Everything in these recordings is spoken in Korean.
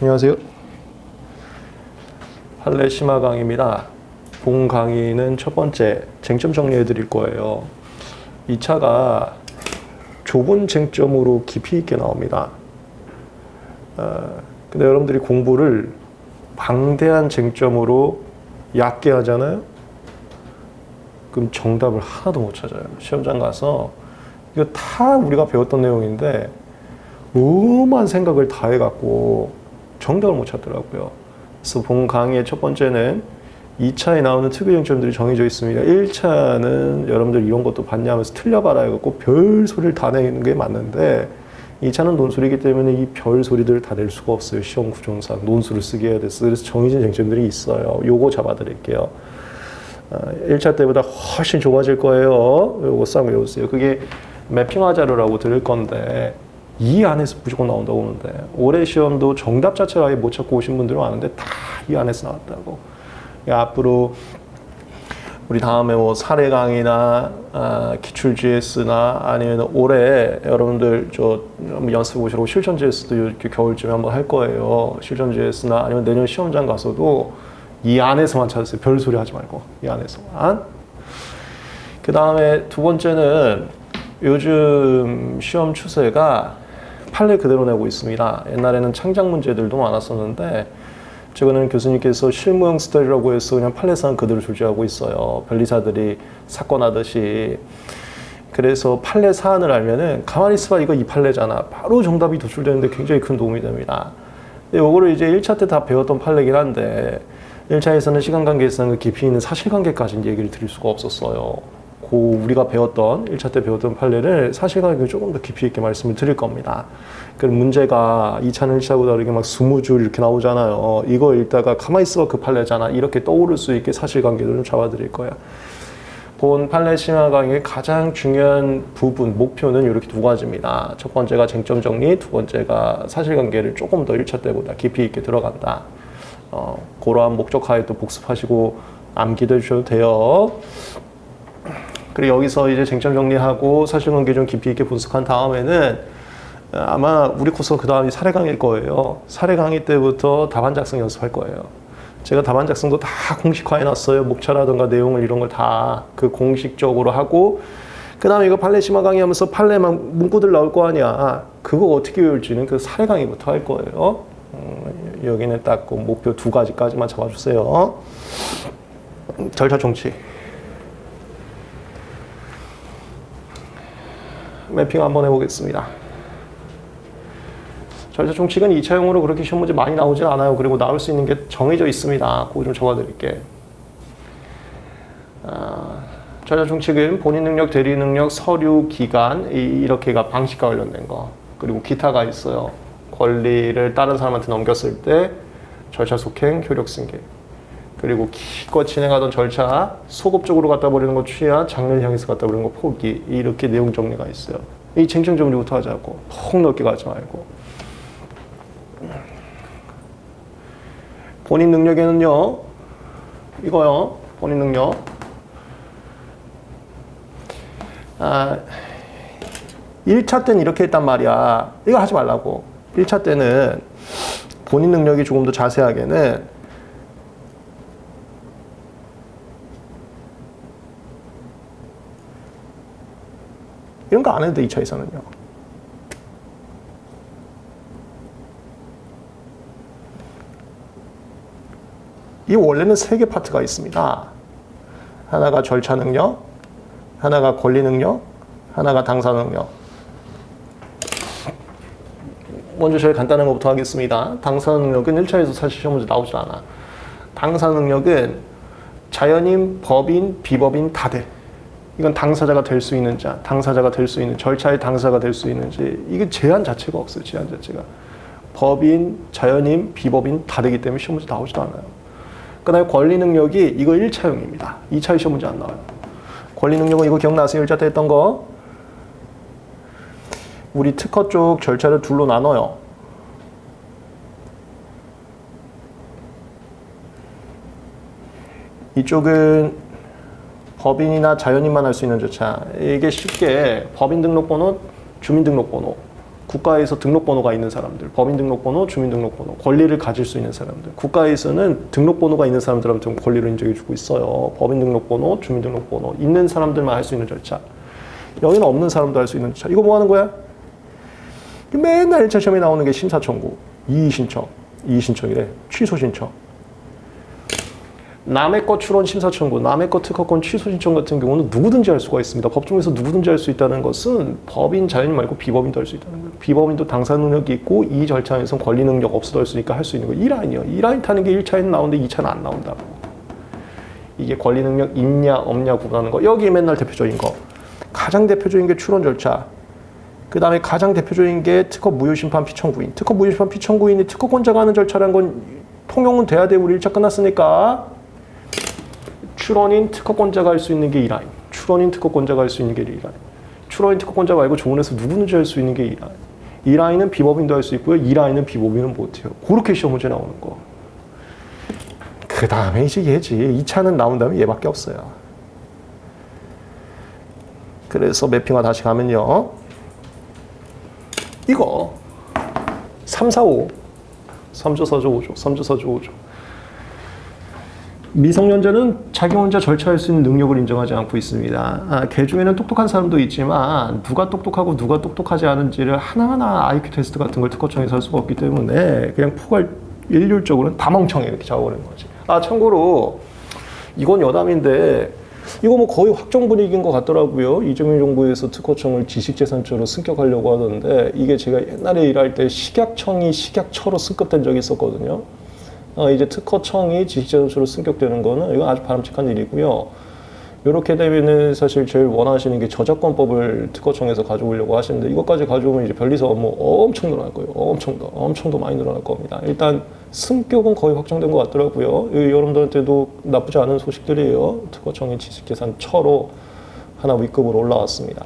안녕하세요. 심화 강의입니다. 본 강의는 첫 번째 쟁점 정리해 드릴 거예요. 이 차가 좁은 쟁점으로 깊이 있게 나옵니다. 어, 근데 여러분들이 공부를 방대한 쟁점으로 얕게 하잖아요. 그럼 정답을 하나도 못 찾아요. 시험장 가서 이거 다 우리가 배웠던 내용인데 오만 생각을 다 해갖고 정답을 못 찾더라고요. 그래서 본 강의의 첫 번째는 2차에 나오는 특유 쟁점들이 정해져 있습니다. 1차는 여러분들 이런 것도 봤냐 하면서 틀려봐라 해갖고 별 소리를 다 내는 게 맞는데 2차는 논술이기 때문에 이 별 소리들을 다 낼 수가 없어요. 시험 구조상 논술을 쓰게 해야 돼서 그래서 정해진 쟁점들이 있어요. 요거 잡아드릴게요. 어, 1차 때보다 훨씬 좁아질 거예요. 요거 싹 외우세요. 그게 매핑화 자료라고 들을 건데 이 안에서 무조건 나온다고 보는데 올해 시험도 정답 자체를 아예 못 찾고 오신 분들이 많은데 다 이 안에서 나왔다고. 그러니까 앞으로 우리 다음에 뭐 사례 강의나 아, 기출 GS나 아니면 올해 여러분들 저 연습해 보시라고 실전 GS도 이렇게 겨울쯤에 한번 할 거예요. 실전 GS나 아니면 내년 시험장 가서도 이 안에서만 찾으세요. 별 소리 하지 말고 이 안에서만. 그 다음에 두 번째는 요즘 시험 추세가 판례 그대로 내고 있습니다. 옛날에는 창작 문제들도 많았었는데 최근에는 교수님께서 실무형 스타일이라고 해서 그냥 판례상 그대로 출제하고 있어요. 변리사들이 사건 하듯이. 그래서 판례 사안을 알면은 가만히 있어봐 이거 이 판례잖아. 바로 정답이 도출되는데 굉장히 큰 도움이 됩니다. 근데 요거를 이제 1차 때 다 배웠던 판례긴 한데 1차에서는 시간 관계상 그 깊이 있는 사실관계까지 얘기를 드릴 수가 없었어요. 고 우리가 배웠던 1차 때 배웠던 판례를 사실관계 조금 더 깊이 있게 말씀을 드릴 겁니다. 그 문제가 2차는 1차보다 다르게 막 20줄 이렇게 나오잖아요. 이거 읽다가 가만히 있어 그 판례잖아. 이렇게 떠오를 수 있게 사실관계를 좀 잡아드릴 거야. 본 판례 심화 강의의 가장 중요한 부분, 목표는 이렇게 두 가지입니다. 첫 번째가 쟁점 정리, 두 번째가 사실관계를 조금 더 1차 때보다 깊이 있게 들어간다. 어, 그러한 목적 하에 또 복습하시고 암기도 해주셔도 돼요. 그리고 여기서 이제 쟁점 정리하고 사실관계 좀 깊이 있게 분석한 다음에는 아마 우리 코스 그 다음이 사례 강의일 거예요. 사례 강의 때부터 답안 작성 연습할 거예요. 제가 답안 작성도 다 공식화해 놨어요. 목차라든가 내용을 이런 걸 다 그 공식적으로 하고 그 다음에 이거 심화 강의하면서 판례만 문구들 나올 거 아니야. 그거 어떻게 외울지는 그 사례 강의부터 할 거예요. 음, 여기는 딱 그 목표 두 가지까지만 잡아주세요. 절차 정치. 매핑 한번 해보겠습니다. 절차 총칙은 2차용으로 그렇게 시험 문제 많이 나오진 않아요. 그리고 나올 수 있는 게 정해져 있습니다. 그거 좀 적어드릴게. 아, 절차 총칙은 본인 능력, 대리 능력, 서류, 기간 이- 이렇게가 방식과 관련된 거. 그리고 기타가 있어요. 권리를 다른 사람한테 넘겼을 때 절차 속행, 효력 승계. 그리고 기껏 진행하던 절차 소급적으로 갖다 버리는 거 취하, 장르를 향해서 갖다 버리는 거 포기 이렇게 내용 정리가 있어요. 이 쟁점 정리부터 하자고 폭 넓게 가지 말고. 본인 능력에는요 이거요 본인 능력. 아 1차 때는 이렇게 했단 말이야. 이거 하지 말라고. 1차 때는 본인 능력이 조금 더 자세하게는 이런 거 안 해도 돼, 2차에서는요. 이 원래는 세 개 파트가 있습니다. 하나가 절차 능력, 하나가 권리 능력, 하나가 당사 능력. 먼저 제일 간단한 것부터 하겠습니다. 당사 능력은 1차에서 사실 시험 문제 나오지 않아. 당사 능력은 자연인, 법인, 비법인 다 돼. 이건 당사자가 될 수 있는 자, 당사자가 될 수 있는 절차의 당사가 될 수 있는지 이게 제한 자체가 없어요. 제한 자체가 법인, 자연인, 비법인 다 되기 때문에 시험 문제 나오지도 않아요. 그다음에 권리 능력이 이거 1차용입니다. 2차 시험 문제 안 나와요. 권리 능력은 이거 기억나세요? 1차 때 했던 거. 우리 특허 쪽 절차를 둘로 나눠요. 이쪽은 법인이나 자연인만 할 수 있는 절차. 이게 쉽게 법인 등록번호, 주민등록번호 국가에서 등록번호가 있는 사람들, 법인등록번호, 주민등록번호, 권리를 가질 수 있는 사람들. 국가에서는 등록번호가 있는 사람들한테 권리를 인정해주고 있어요. 법인등록번호, 주민등록번호 있는 사람들만 할 수 있는 절차. 여기는 없는 사람도 할 수 있는 절차. 이거 뭐 하는 거야? 맨날 1차 시험에 나오는 게 심사 청구, 이의 신청, 이의 신청이래, 취소 신청. 남의 것 출원 심사 청구, 남의 것 특허권 취소 신청 같은 경우는 누구든지 할 수가 있습니다. 법정에서 누구든지 할 수 있다는 것은 법인 자연인 말고 비법인도 할 수 있다는 거예요. 비법인도 당사 능력이 있고 이 절차에서 권리 능력 없어도 할 수 있으니까 할 수 있는 거예요. 이 라인이요. 이 라인 타는 게 1차에는 나오는데 2차는 안 나온다고. 이게 권리 능력 있냐 없냐 구분하는 거. 여기 맨날 대표적인 거. 가장 대표적인 게 출원 절차. 그 다음에 가장 대표적인 게 특허 무효심판 피청구인. 특허 무효심판 피청구인이 특허권자가 하는 절차라는 건 통용은 돼야 돼. 우리 1차 끝났으니까. 출원인 특허권자가 할 수 있는 게 이 라인. 출원인 특허권자가 할 수 있는 게 이 라인. 출원인 특허권자 말고 조문에서 누구든지 할 수 있는 게 이 라인. 이 라인은 비법인도 할 수 있고요. 이 라인은 비법인은 못해요. 그렇게 시험 문제 나오는 거. 그 다음에 이제 얘지. 2차는 나온 다음에 얘밖에 없어요. 그래서 매핑화 다시 가면요. 이거 3, 4, 5 3조, 4조, 5조 3조, 4조, 5조 미성년자는 자기 혼자 절차할 수 있는 능력을 인정하지 않고 있습니다. 아, 개 중에는 똑똑한 사람도 있지만 누가 똑똑하고 누가 똑똑하지 않은지를 하나하나 IQ 테스트 같은 걸 특허청에서 할 수가 없기 때문에 그냥 포괄 일률적으로는 다 멍청해 이렇게 잡아버리는 거지. 아 참고로 이건 여담인데 이거 뭐 거의 확정 분위기인 것 같더라고요. 이재명 정부에서 특허청을 지식재산처로 승격하려고 하던데 이게 제가 옛날에 일할 때 식약청이 식약처로 승급된 적이 있었거든요. 어, 이제 특허청이 지식재산처로 승격되는 거는 이건 아주 바람직한 일이고요. 이렇게 되면은 사실 제일 원하시는 게 저작권법을 특허청에서 가져오려고 하시는데 이것까지 가져오면 이제 변리사 업무 엄청 늘어날 거예요. 엄청 더, 엄청 더 많이 늘어날 겁니다. 일단 승격은 거의 확정된 것 같더라고요. 이 여러분들한테도 나쁘지 않은 소식들이에요. 특허청이 지식재산처로 하나 윗급으로 올라왔습니다.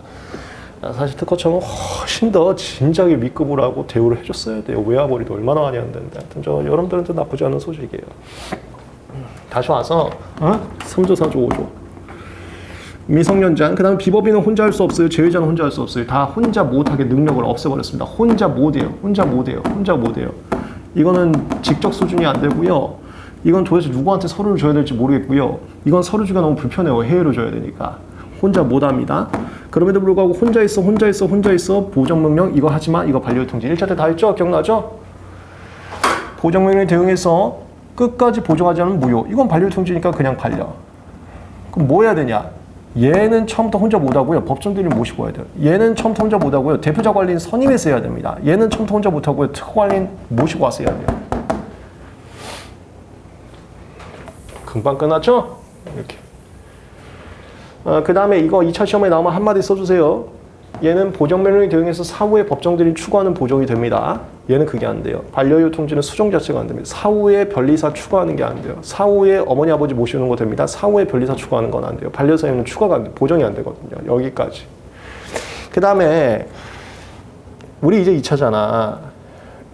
아, 사실 특허청은 훨씬 더 진작에 윗급으로 하고 대우를 해줬어야 돼요. 외화벌이도 얼마나 많이 한다는데. 하여튼 저 여러분들한테 나쁘지 않은 소식이에요. 다시 와서 어? 3조, 4조, 5조. 미성년자, 그 다음에 비법인은 혼자 할 수 없어요. 제외자는 혼자 할 수 없어요. 다 혼자 못하게 능력을 없애버렸습니다. 혼자 못해요. 혼자 못해요. 혼자 못해요. 이거는 직접 수준이 안 되고요. 이건 도대체 누구한테 서류를 줘야 될지 모르겠고요. 이건 서류 주기가 너무 불편해요. 해외로 줘야 되니까. 혼자 못합니다. 그럼에도 불구하고 혼자 있어, 혼자 있어, 혼자 있어. 보정명령 이거 하지마, 이거 반려 통지. 1차 때 다 했죠? 기억나죠? 보정명령에 대응해서 끝까지 보정하지 않으면 무효. 이건 반려 통지니까 그냥 반려. 그럼 뭐 해야 되냐? 얘는 처음부터 혼자 못하고요. 법정들이 모시고 와야 돼요. 얘는 처음부터 혼자 못하고요. 대표자 관리인 선임해서 해야 됩니다. 얘는 처음부터 혼자 못하고요. 특허 관리인 모시고 와서 해야 돼요. 금방 끝났죠? 이렇게. 어, 그 다음에 이거 2차 시험에 나오면 한마디 써주세요. 얘는 보정명령에 대응해서 사후에 법정들이 추구하는 보정이 됩니다. 얘는 그게 안 돼요. 반려유 통지는 수정 자체가 안 됩니다. 사후에 변리사 추가하는 게 안 돼요. 사후에 어머니 아버지 모시는 거 됩니다. 사후에 변리사 추가하는 건 안 돼요. 반려사유는 추가가 안 돼. 보정이 안 되거든요. 여기까지. 그 다음에 우리 이제 2차잖아.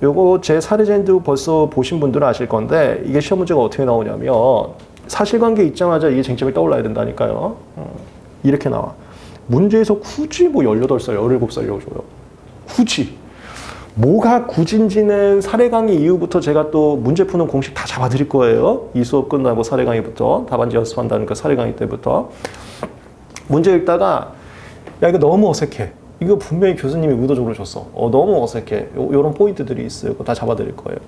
요거 제 사례젠도 벌써 보신 분들은 아실 건데 이게 시험 문제가 어떻게 나오냐면 사실관계 있자마자 이게 쟁점이 떠올라야 된다니까요. 어, 이렇게 나와. 문제에서 굳이 뭐 18살, 17살 이어줘요. 굳이. 뭐가 굳인지는 사례 강의 이후부터 제가 또 문제 푸는 공식 다 잡아드릴 거예요. 이 수업 끝나고 사례 강의부터 답안지 연습한다는 그 사례 강의 때부터 문제 읽다가 야 이거 너무 어색해. 이거 분명히 교수님이 의도적으로 줬어. 어 너무 어색해. 요, 요런 포인트들이 있어요. 그거 다 잡아드릴 거예요.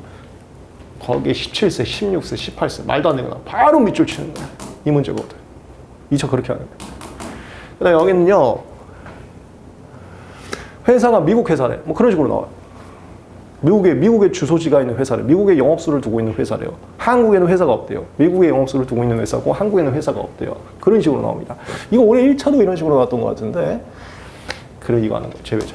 거기에 17세, 16세, 18세 말도 안 되는 거 바로 밑줄 치는 거야. 이 문제거든. 이차 그렇게 하는 거야. 그다음 여기는요. 회사가 미국 회사래. 뭐 그런 식으로 나와요. 미국에 미국에 주소지가 있는 회사래. 미국에 영업소를 두고 있는 회사래요. 한국에는 회사가 없대요. 미국에 영업소를 두고 있는 회사고 한국에는 회사가 없대요. 그런 식으로 나옵니다. 이거 올해 1차도 이런 식으로 나왔던 것 같은데. 그래 이거 하는 거 제외자.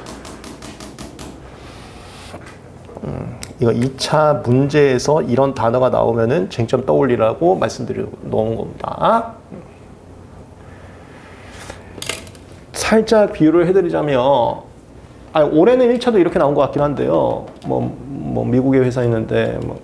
음, 이거 2차 문제에서 이런 단어가 나오면은 쟁점 떠올리라고 말씀드려 놓은 겁니다. 살짝 비유를 해드리자면, 아 올해는 1차도 이렇게 나온 것 같긴 한데요. 뭐, 뭐 미국의 회사 있는데, 뭐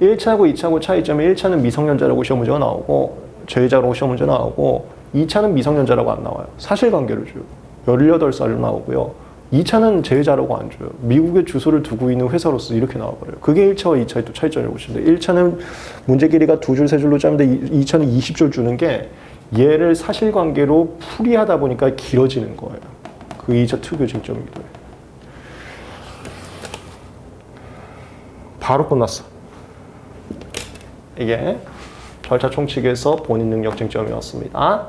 1차하고 2차하고 차이점이 1차는 미성년자라고 시험 문제가 나오고, 죄자라고 시험 문제 나오고, 2차는 미성년자라고 안 나와요. 사실관계를 줘요. 18살로 나오고요. 2차는 제외자라고 안 줘요. 미국에 주소를 두고 있는 회사로서 이렇게 나와버려요. 그게 1차와 2차의 또 차이점이라고 보시면 돼요. 1차는 문제 길이가 두 줄, 세 줄로 짜는데 2차는 20줄 주는 게 얘를 사실관계로 풀이하다 보니까 길어지는 거예요. 그 2차 특유 쟁점이기도 해요. 바로 끝났어. 이게 절차 총칙에서 본인 능력 쟁점이었습니다.